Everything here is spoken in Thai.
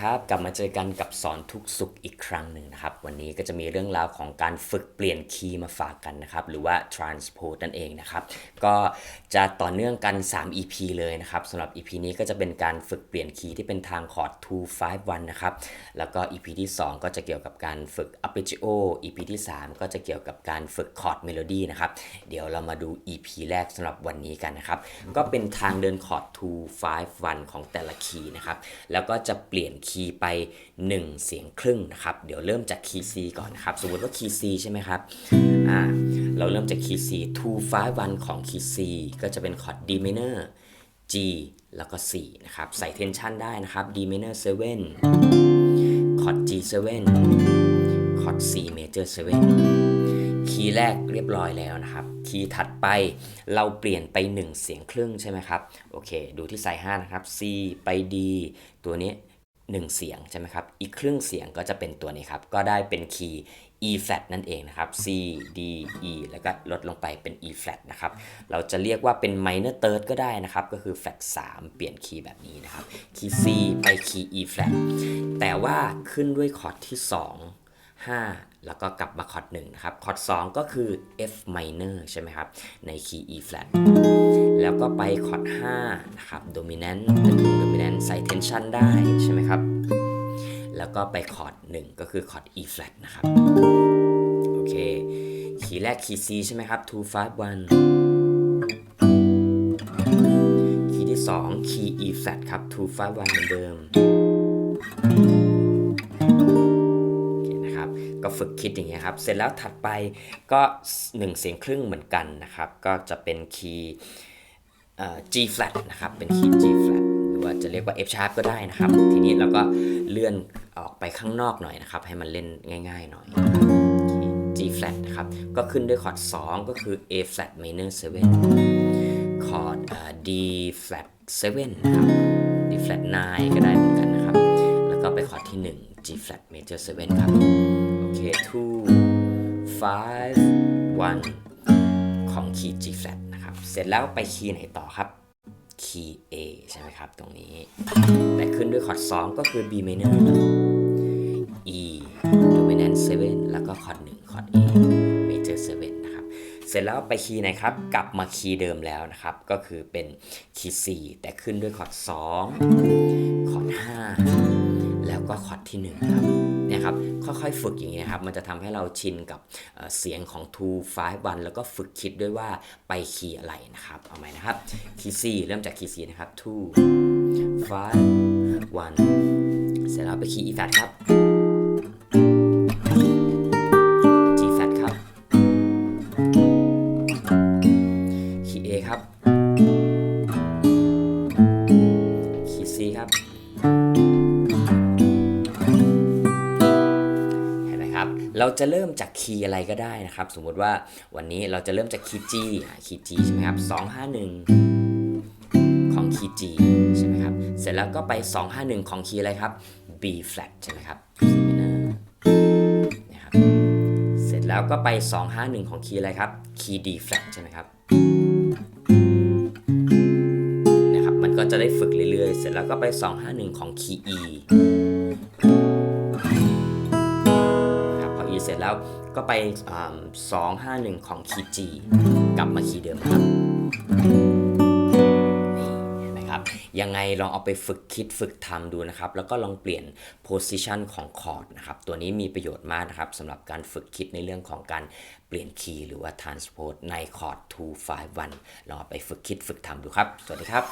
ครับ กลับมาเจอกันกับสอนทุกสุขอีกครั้งหนึ่งนะครับ วันนี้ก็จะมีเรื่องราวของการฝึกเปลี่ยนคีย์มาฝากกันนะครับ หรือว่า transpose นั่นเองนะครับ ก็จะต่อเนื่องกัน 3 EP เลยนะครับสำหรับ EP นี้ก็จะเป็นการฝึกเปลี่ยนคีย์ที่เป็นทางคอร์ด2 5 1 นะครับ แล้วก็ EP ที่ 2 ก็จะเกี่ยวกับการฝึก arpeggio EP ที่ 3 ก็จะเกี่ยวกับการฝึกคอร์ดเมโลดี้นะครับ เดี๋ยวเรามาดู EP แรกสำหรับวันนี้กันนะครับ ก็เป็นทางเดินคอร์ด2 5 1 ของแต่ละคีย์นะครับ แล้วก็จะเปลี่ยนคีย์ไป 1 เสียงครึ่งนะครับ เดี๋ยวเริ่มจากคีย์ C ก่อนนะครับ สมมติว่าคีย์ C ใช่ไหมครับอ่าเราเริ่มจากคีย์ C 2 5 1ของคีย์ C ก็จะเป็นคอร์ด D minor G แล้วก็ C นะครับ ใส่เทนชันได้นะครับ D minor 7 คอร์ด G7 คอร์ด C major 7 คีย์แรกเรียบร้อยแล้วนะครับคีย์ถัดไปเราเปลี่ยนไป 1 เสียงครึ่งใช่ไหมครับ โอเค ดูที่สาย5นะครับ C ไป D ตัวนี้ 1 เสียงใช่ไหมครับ อีกครึ่งเสียงก็จะเป็นตัวนี้ครับ ก็ได้เป็นคีย์ E flat นั่นเองนะครับ C D E แล้วก็ลดลงไปเป็น E flat นะครับ เราจะเรียกว่าเป็น minor third ก็ได้นะครับ ก็คือ flat 3 เปลี่ยนคีย์แบบนี้นะครับ คีย์ C ไปคีย์ E flat แต่ว่าขึ้นด้วยคอร์ดที่ 2 5 แล้วก็กลับมาคอร์ด1นะครับ คอร์ด2ก็คือ F minor ใช่ไหมครับ ในคีย์ E flat แล้วก็ไปคอร์ด5นะครับ dominant เป็นวง dominant ใส่ tension ได้ใช่ไหมครับ แล้วก็ไปคอร์ด1ก็คือคอร์ด E flat นะครับ โอเค คีย์แรกคีย์ C ใช่ไหมครับ2 5 1คีย์ที่ 2 คีย์ E flat ครับ2 5 1เหมือนเดิมนะครับก็ฝึกคิดอย่างเงี้ยครับ เสร็จแล้วถัดไปก็ 1 เสียงครึ่งเหมือนกันนะครับ ก็จะเป็นคีย์ G flat นะครับ เป็นคีย์ G flat หรือว่าจะเรียกว่า F sharp ก็ได้นะครับ ทีนี้เราก็เลื่อนออกไปข้างนอกหน่อยนะครับ ให้มันเล่นง่ายๆหน่อยครับ G flat นะครับ ก็ขึ้นด้วยคอร์ด 2 ก็คือ A flat minor 7 คอร์ด D flat 7 นะครับ D flat 9 ก็ได้เหมือนกันนะครับ แล้วก็ไปคอร์ดที่ 1 G flat major 7 ครับ โอเค2 5 1ของคีย์ G flat เสร็จแล้วไปคีย์ไหนต่อครับ คีย์ A ใช่ไหมครับ ตรงนี้ แต่ขึ้นด้วยคอร์ด2ก็คือ B minor E dominant 7 แล้วก็คอร์ด1คอร์ด A major 7 นะครับ เสร็จแล้วไปคีย์ไหนครับ กลับมาคีย์เดิมแล้วนะครับ ก็คือเป็นคีย์ C แต่ขึ้นด้วยคอร์ด2คอร์ด5แล้วก็คอร์ดที่ 1 ครับ เนี่ยครับค่อยๆฝึกอย่างนี้นะครับมันจะทำให้เราชินกับเสียงของ2 5 1แล้วก็ฝึกคิดด้วยว่าไปคีย์อะไรนะครับ เอาใหมนะครับคีย์ C เริ่มจากคีย์ C นะครับ2 5 1เสร็จแล้วไปคีย์ E flat ครับ G flat ครับ คีย์ A ครับ คีย์ C ครับ เราจะเริ่มจากคีย์อะไรก็ได้นะครับ สมมุติว่าวันนี้เราจะเริ่มจากคีย์ G อะคีย์ G ใช่ไหมครับ251ของคีย์ G ใช่ไหมครับ เสร็จแล้วก็ไป 251 ของคีย์อะไรครับ B flat ใช่ไหมครับนะครับ เสร็จแล้วก็ไป 251 ของคีย์อะไรครับ คีย์ D flat ใช่ไหมครับ นะครับ มันก็จะได้ฝึกเรื่อยๆ เสร็จแล้วก็ไป 251 ของคีย์ E เสร็จแล้วก็ไปอ่า251 ของคีย์ G กลับมาคีย์เดิมครับนี่นไหมครับ ยังไงลองเอาไปฝึกคิดฝึกทำดูนะครับ แล้วก็ลองเปลี่ยน position ของคอร์ดนะครับ ตัวนี้มีประโยชน์มากนะครับสำหรับการฝึกคิดในเรื่องของการเปลี่ยนคีย์หรือว่า transpose ในคอร์ด 2 5 1 ลองเอาไปฝึกคิดฝึกทำดูครับ สวัสดีครับ